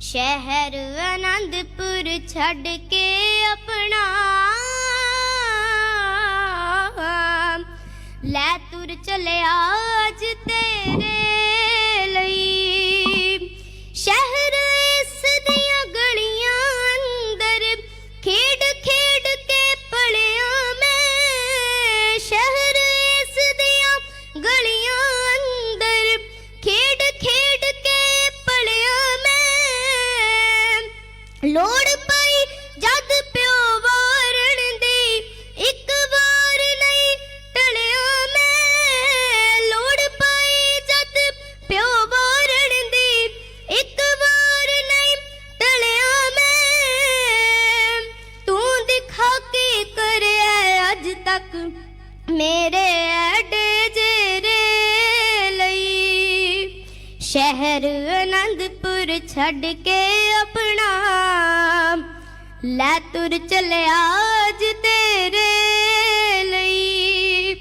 ਸ਼ਹਿਰ ਅਨੰਦਪੁਰ ਛੱਡ ਕੇ ਆਪਣਾ। ਲੈ ਤੁਰ ਚਲਿਆ ਅੱਜ ਤੇਰੇ ਲਈ। ਸ਼ਹਿਰ ਲੋੜ ਪਈ ਜਦ ਪਿਓ ਵਾਰਣ ਦੀ, ਇੱਕ ਵਾਰ ਨਹੀਂ ਟਲਿਆ ਮੈਂ। ਲੋੜ ਪਈ ਜਦ ਪਿਓ ਵਾਰਣ ਦੀ, ਇੱਕ ਵਾਰ ਨਹੀਂ ਟਲਿਆ ਮੈਂ। ਤੂੰ ਦਿਖਾ ਕੇ ਕਰਿਆ ਅੱਜ ਤੱਕ ਮੇਰੇ ਐਡੇ ਜੇਰੇ ਲਈ? ਸ਼ਹਿਰ ਆਨੰਦ ਆਨੰਦਪੁਰ ਛੱਡ ਕੇ ਆਪਣਾ। ਲੈ ਤੁਰ ਚਲਿਆ ਅੱਜ ਤੇਰੇ ਲਈ।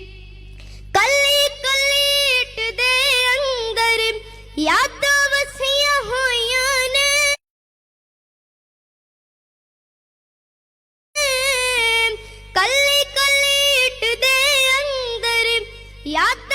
ਕੱਲੀ ਕੱਲੀ ਦੇ ਅੰਦਰ ਯਾਦਾਂ ਵਸੀਆਂ ਹੋਈਆਂ ਨੇ। ਕੱਲੀ ਕੱਲੀ ਇੱਟ ਦੇ ਅੰਦਰ ਯਾਦ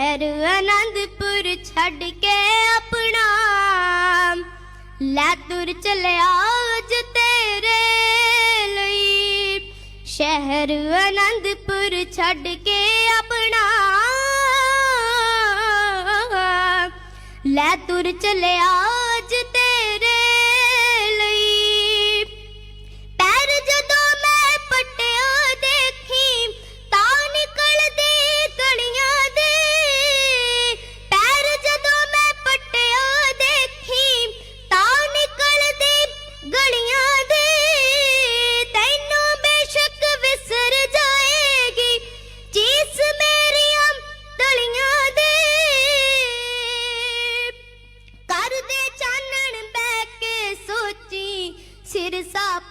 ਸ਼ਹਿਰ ਅਨੰਦਪੁਰ ਛੱਡ ਕੇ ਆਪਣਾ। ਲੈ ਤੁਰ ਚਲਿਆ ਅੱਜ ਤੇਰੇ ਲਈ। ਸ਼ਹਿਰ ਅਨੰਦਪੁਰ ਛੱਡ ਕੇ ਆਪਣਾ। ਲੈ ਤੁਰ ਚਲਿਆ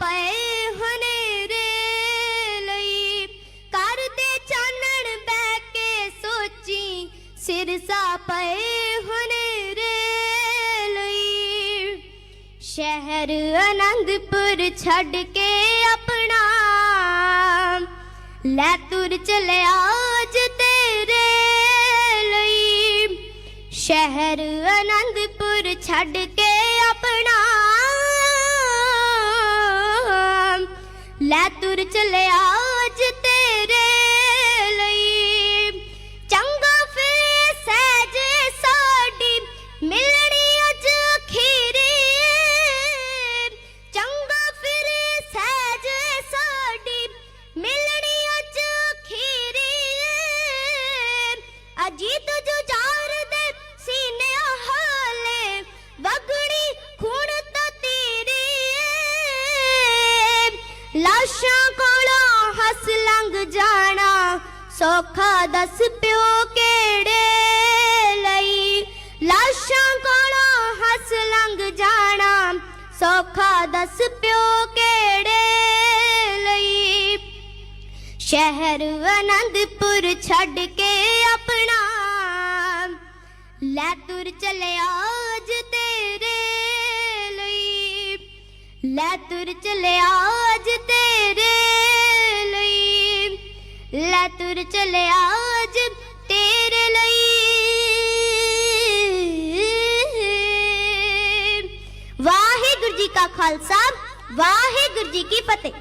ਸਿਰਸਾ ਪਏ ਹਨੇਰੇ ਲਈ। ਕਰ ਦੇ ਚਾਨਣ ਬਹਿ ਕੇ ਸੋਚੀ ਸਿਰਸਾ ਪਏ ਹਨੇਰੇ ਲਈ। ਸ਼ਹਿਰ ਅਨੰਦਪੁਰ ਛੱਡ ਕੇ ਆਪਣਾ। ਲੈ ਤੁਰ ਚਲਿਆ ਅੱਜ ਤੇਰੇ ਲਈ। ਸ਼ਹਿਰ ਅਨੰਦਪੁਰ ਛੱਡ ਕੇ ਲੈ ਤੁਰ ਚਲਿਆ ਸੌਖਾ ਦੱਸ ਪਿਓ ਕਿਹੜੇ ਲਈ? ਲਾਸ਼ਾਂ ਕੋਲੋਂ ਹੱਸ ਲੰਘ ਜਾਣਾ। ਸੌਖਾ ਦੱਸ ਪਿਓ ਕਿਹੜੇ ਲਈ? ਸ਼ਹਿਰ ਅਨੰਦਪੁਰ ਛੱਡ ਕੇ ਆਪਣਾ। ਲੈ ਤੁਰ ਚਲਿਆ ਅੱਜ ਤੇਰੇ ਲਈ। ਲੈ ਤੁਰ ਚਲਿਆ ਅੱਜ ਤੇਰੇ ਲੈ ਤੁਰ ਚਲਿਆ ਅੱਜ ਤੇਰੇ ਲਈ। ਵਾਹਿਗੁਰੂ ਜੀ ਕਾ ਖਾਲਸਾ ਵਾਹਿਗੁਰੂ ਜੀ ਕੀ ਫਤਿਹ।